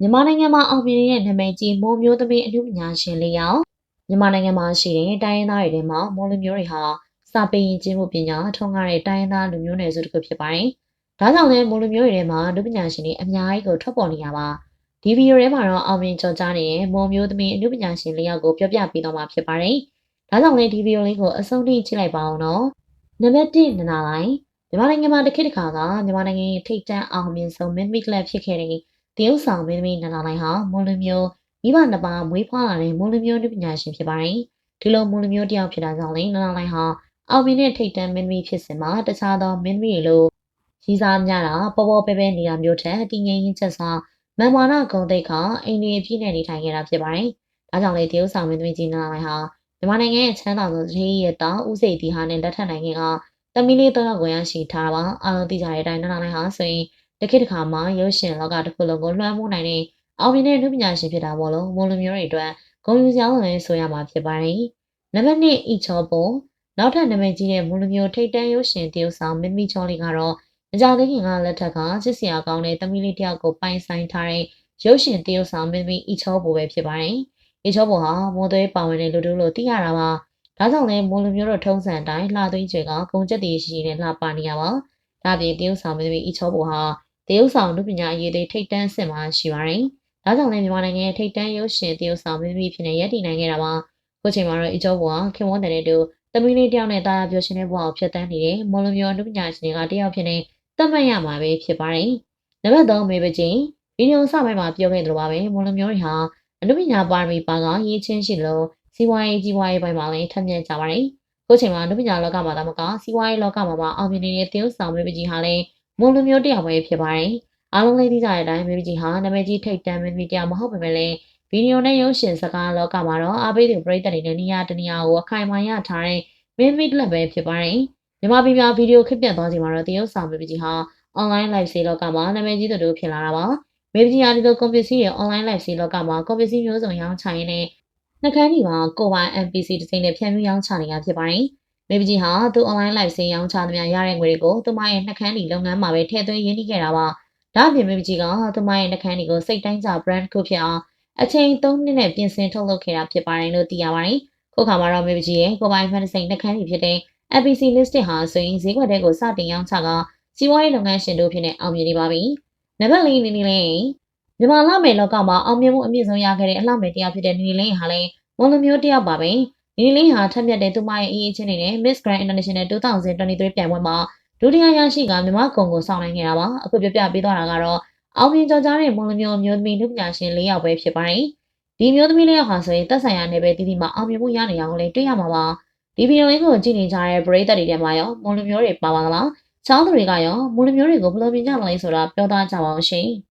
မြန်မာနိုင်ငံမှာအောင်မြင်နေတဲ့နာမည်ကြီးမိုးမျိုးသမီးအမှုပညာရှင်လေးယောက်မြန်မာနိုင်ငံမှာရှိတဲ့တိုင်းရင်းသားတွေထဲမှာမိုးလူမျိုးတွေဟာစာပေယဉ်ကျေးမှုပညာထွန်းကားတဲ့တိုင်းရင်းသားလူမျိုးနယ်စုတစ်ခုဖြစ်ပါတယ်။ဒါကြောင့်လည်းမိုးလူမျိုးတွေထဲမှာလူပညာရှင်တွေအများကြီးကိုထွက်ပေါ်နေရပါဒီဗီဒီယိုထဲမှာတော့အောင်မြင်ကြော်ကြားနေတဲ့မိုးမျိုးသမီးအမှုပညာရှင်လေးယောက်ကိုပြောပြပေးတော့မှာဖြစ်ပါတယ်။ဒါကြောင့်လည်းဒီဗီဒီယိုလေးကိုအဆုံးထိကြည့်လိုက်ပါအောင်နော်။နံပါတ်1နနာလိုင်းမြန်မာနိုင်ငံမှာတစ်ခေတ်တစ်ခါကမြန်မာနိုင်ငံရဲ့ထိပ်တန်းအောင်မြင်ဆုံးမင်းမိကလပ်ဖြစ်ခဲ့တဲ့ တရုတ်ဆောင်မင်းသမီးနန္ဒာနိုင်ဟာမွန်လူမျိုးမိဘနှစ်ပါးမွေးဖွားလာတဲ့မွန်လူမျိုးလူပညာရှင်ဖြစ်ပါတယ်။ဒီလိုမွန်လူမျိုးတယောက်ဖြစ်တာကြောင့်လေနန္ဒာနိုင်ဟာအောင်မြင်တဲ့ထိပ်တန်းမင်းသမီးဖြစ်စဉ်မှာတခြားသောမင်းသမီးတွေလိုကြီးစားများတာပေါ်ပေါ်ပဲပဲနေတာမျိုးထက်တည်ငြိမ်ရင်းချက်စွာမန်မာနဂုံတိတ်ခအိန္ဒိယပြည်နယ်နေထိုင်ခဲ့တာဖြစ်ပါတယ်။ဒါကြောင့်လေတရုတ်ဆောင်မင်းသမီးကြီးနန္ဒာနိုင်ဟာမြန်မာနိုင်ငံရဲ့ချမ်းသာဆုံးတတိယရဲ့တောင်ဦးစိတ်တီဟာနဲ့လက်ထပ်နိုင်ခင်ကတမီလေးတော့ကိုရရှိထားတာပါအားလုံးသိကြတဲ့အတိုင်းနန္ဒာနိုင်ဟာဆိုရင် တခေတ်တစ်ခါမှာရုပ်ရှင်လောကတစ်ခုလုံးကိုလွှမ်းမိုးနိုင်တဲ့အောင်မြင်တဲ့လူပညာရှင်ဖြစ်တာပေါ့လို့မွန်လူမျိုးတွေအတွက်ဂုဏ်ယူစရာလည်းဆိုရမှာဖြစ်ပါတယ်။နံပါတ်1အီချောပုံနောက်ထပ်နာမည်ကြီးတဲ့မွန်လူမျိုးထိတ်တန်းရုပ်ရှင်တရုပ်ဆောင်မမီချောလေးကတော့မကြသေးခင်ကလက်ထက်ကချစ်စရာကောင်းတဲ့သမီးလေးတယောက်ကိုပိုင်ဆိုင်ထားတဲ့ရုပ်ရှင်တရုပ်ဆောင်မမီအီချောပုံပဲဖြစ်ပါတယ်။အီချောပုံဟာမော်သွဲပါဝင်တဲ့လူတို့လို့သိရတာပါ။ဒါကြောင့်လည်းမွန်လူမျိုးတို့ထုံးစံအတိုင်းလှသွင်းကျွေကဂုံချက်တည်ရှိရှိနဲ့လှပနေရပါ။ဒါပြင်တရုပ်ဆောင်မမီအီချောပုံဟာ တရုတ်ဆောင်လူပညာအရေးတွေထိတ်တန်းဆင့်မှာရှိပါတယ်။ဒါကြောင့်လည်းမြန်မာနိုင်ငံရဲ့ထိတ်တန်းရုပ်ရှင်တရုတ်ဆောင်မိမိဖြစ်နေရည်တည်နိုင်ခဲ့တာပါ။ခုချိန်မှာတော့အကျော်ဘွားခင်ဝန်းတဲ့တူသမီးလေးတယောက်နဲ့တာယာပြောရှင်တဲ့ဘွားကိုဖျက်ဆီးနေတဲ့မော်လမျိုးလူပညာရှင်တွေကတယောက်ဖြစ်နေတတ်မှတ်ရမှာပဲဖြစ်ပါတယ်။နံပါတ်3မေပချင်းဗီဒီယိုစပိုင်းမှာပြောခဲ့သလိုပါပဲမော်လမျိုးတွေဟာအနုပညာပါရမီပါကရေးချင်းရှိလို့စီးပွားရေးကြီးပွားရေးပိုင်းမှာလည်းထပ်မြက်ကြပါတယ်။ခုချိန်မှာအနုပညာလောကမှာသာမကစီးပွားရေးလောကမှာပါအောင်မြင်နေတဲ့တရုတ်ဆောင်မေပချင်းဟာလည်း မော်လမျိုးတယောက်ပဲဖြစ်ပါတယ်။အားလုံးလေးသိကြတဲ့အတိုင်းမင်းကြီးဟာနာမည်ကြီးထိတ်တန်းမင်းကြီးတရားမဟုတ်ပေမဲ့လည်းဗီဒီယိုနဲ့ရုပ်ရှင်စကားလောကမှာတော့အားပေးသူပရိသတ်တွေနဲ့နေရာတနေရာကိုအခိုင်အမာရထားတဲ့မင်းမီလက်ပဲဖြစ်ပါတယ်။မြန်မာပြည်မှာဗီဒီယိုခစ်ပြတ်သွားချိန်မှာတော့တရုတ်ဆောင်မင်းကြီးဟာ online live ဆေးလောကမှာနာမည်ကြီးသူတို့ဖြစ်လာတာပါ။မင်းကြီးဟာဒီလိုကွန်ပျူတာရဲ့ online live ဆေးလောကမှာကွန်ပျူတာမျိုးစုံရောင်းချရင်းနဲ့နှကန်းဒီမှာကိုပိုင် NPC တစ်စိမ့်နဲ့ဖြန့်ဖြူးရောင်းချနေတာဖြစ်ပါတယ်။ မေဘကြီးဟာသူ online live ဆေးရောင်းချသမျှရတဲ့ငွေတွေကိုသူမရဲ့နှကန်းဒီလုပ်ငန်းမှာပဲထည့်သွင်းရင်းနှီးခဲ့တာပါ။ဒါအပြင်မိမကြီးကသူမရဲ့နှကန်းတွေကိုစိတ်တိုင်းကြ brand ခုဖြစ်အောင်အချိန်3နှစ်နဲ့ပြင်ဆင်ထုတ်လုပ်ခဲ့တာဖြစ်ပါတယ်လို့သိရပါတယ်။ခုခါမှာတော့မိမကြီးရဲ့ကိုပိုင်ဖန်စိတ်နှကန်းတွေဖြစ်တဲ့ NPC listing ဟာဆိုရင်ဈေးကွက်တွေကိုစတင်ရောင်းချကစီးပွားရေးလုပ်ငန်းရှင်တို့ဖြစ်နေအောင်မြင်နေပါပြီ။နံပါတ်၄နေနေလေးမြန်မာလမယ်လောကမှာအောင်မြင်မှုအမြင့်ဆုံးရခဲ့တဲ့အလှမယ်တရားဖြစ်တဲ့နေလေးဟာလည်းမွန်လူမျိုးတယောက်ပါပဲ။ နေလေးဟာထက်မြက်တဲ့သူမရဲ့အရေးချင်းနေတဲ့ Miss Grand International 2023ပြိုင်ပွဲမှာဒုတိယရရှိကမြမကုံကိုစောင့်နိုင်ခဲ့တာပါအခုပြပြပေးသွားတာကတော့အောင်မြင်ကြော်ကြားတဲ့မွန်လူမျိုးမျိုးသမီးလူပညာရှင်၄ယောက်ပဲဖြစ်ပါတယ်ဒီမျိုးသမီးလေးယောက်ဟာဆိုရင်သက်ဆိုင်ရာနယ်ပယ်တည်တည်မှာအောင်မြင်မှုရနေအောင်လည်းတွေ့ရမှာပါဒီဗီဒီယိုလေးကိုကြည့်နေကြတဲ့ပရိသတ်တွေထဲမှာရောမွန်လူမျိုးတွေပါပါသလားချောင်းသူတွေကရောမွန်လူမျိုးတွေကိုဘယ်လိုမြင်ကြမလဲဆိုတာပြောသားကြပါအောင်ရှင်